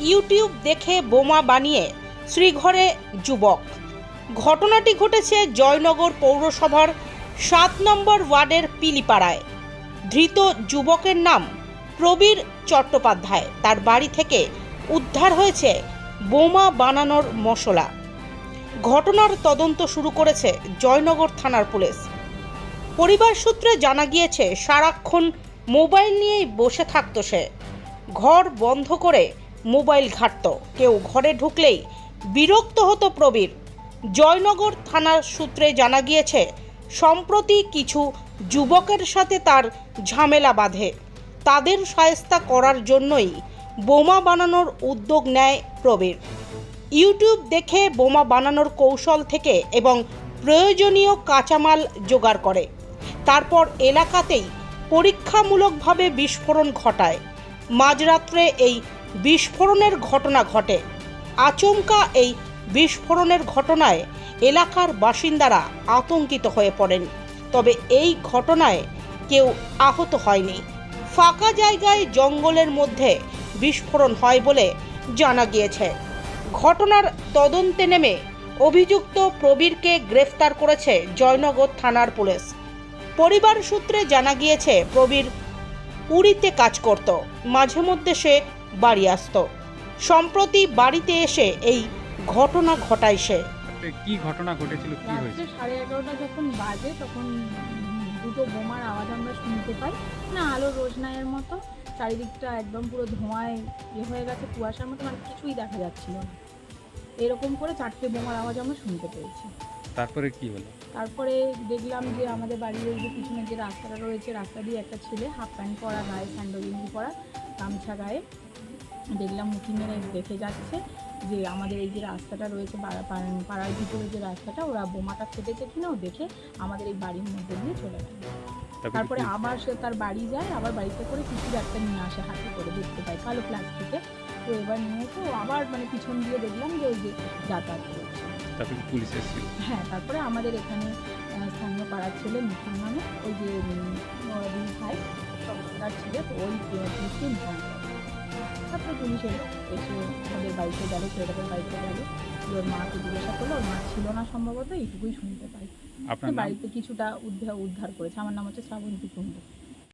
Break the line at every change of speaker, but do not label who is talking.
YouTube দেখে বোমা বানিয়ে শ্রীঘরে যুবক। ঘটনাটি ঘটেছে জয়নগর পৌরসভার সাত নম্বর ওয়ার্ডের পিলিপাড়ায়। ধৃত যুবকের নাম প্রবীর চট্টোপাধ্যায়। তার বাড়ি থেকে উদ্ধার হয়েছে বোমা বানানোর মশলা। ঘটনার তদন্ত শুরু করেছে জয়নগর থানার পুলিশ। পরিবার সূত্রে জানা গিয়েছে, সারাক্ষণ মোবাইল নিয়েই বসে থাকতো সে। ঘর বন্ধ করে মোবাইল ঘাঁটত। কেউ ঘরে ঢুকলেই বিরক্ত হতো প্রবীর। জয়নগর থানার সূত্রে জানা গিয়েছে, সম্প্রতি কিছু যুবকের সাথে তার ঝামেলা বাঁধে। তাদের সায়স্তা করার জন্যই বোমা বানানোর উদ্যোগ নেয় প্রবীর। ইউটিউব দেখে বোমা বানানোর কৌশল থেকে এবং প্রয়োজনীয় কাঁচামাল জোগাড় করে। তারপর এলাকাতেই পরীক্ষামূলকভাবে বিস্ফোরণ ঘটায়। মাঝরাত্রে এই বিস্ফোরণের ঘটনা ঘটে। আচমকা এই বিস্ফোরণের ঘটনায় এলাকার বাসিন্দারা আতঙ্কিত হয়ে পড়েন। তবে এই ঘটনায় কেউ আহত হয়নি। ফাঁকা জায়গায় জঙ্গলের মধ্যে বিস্ফোরণ হয় বলে জানা গিয়েছে। ঘটনার তদন্তে নেমে অভিযুক্ত প্রবীরকে গ্রেফতার করেছে জয়নগর থানার পুলিশ। পরিবার সূত্রে জানা গিয়েছে, প্রবীর পুরীতে কাজ করত। মাঝে মধ্যে সে বাড়ি আসতো সম্প্রতি বাড়িতে এসে এই ঘটনা ঘটায় সে।
কি ঘটনা ঘটেছিল? কি হয়েছে?
রাত্রে সাড়ে এগারোটা যখন বাজে তখন দুটো বোমার আওয়াজ আমরা শুনতে পাই। না আলো রোজনায়ের মতো। চারিদিকটা একদম পুরো ধোঁয়ায় ইয়ে হয়ে গেছে কুয়াশার মতো মানে কিছুই দেখা যাচ্ছিল না। এরকম করে চারটে বোমার আওয়াজ আমরা শুনতে পেয়েছি।
তারপরে কি হলো?
তারপরে দেখলাম যে আমাদের বাড়ির ওই যে পিছনে যে রাস্তাটা রয়েছে রাস্তা দিয়ে একটা ছেলে হাফ প্যান্ট পরা গায়ে স্যান্ডো গেঞ্জি পরা গামছা গায়ে। দেখলাম মুখি মেরে দেখে যাচ্ছে যে আমাদের এই যে রাস্তাটা রয়েছে পাড়া- পাড়া- পাড়ার ভিতরে যে রাস্তাটা ওরা বোমাটা ফেটেছে কিনা ও দেখে আমাদের এই বাড়ির মধ্যে দিয়ে চলে গেল। তারপরে আবার সে তার বাড়ি যায় আবার বাড়িতে করে কিছু একটা নিয়ে আসে হাতে করে দেখতে পাই কালো প্লাস্টিকে। তো এবার নিয়ে ও আবার মানে পিছন দিয়ে দেখলাম যে ওই যে যাতায়াত করছে।
তারপরে পুলিশ এসেছিল?
হ্যাঁ তারপরে আমাদের এখানে স্থানীয় পাড়ার ছেলে মুসলমানে ওই যে ভাই তার ছেলে তো ওই পুলিশকে ইনফর্ম করে। তারপরে পুলিশ এলো এসে ওদের বাড়িতে গেলো ছেলেটাদের বাড়িতে গেলো ওর মাকে জিজ্ঞাসা করল ওর মা ছিল না সম্ভবত এইটুকুই শুনতে পাই।
আপনার
বাড়িতে কিছুটা উদ্ধার উদ্ধার করেছে। আমার নাম হচ্ছে শ্রাবন্তী কুণ্ডু।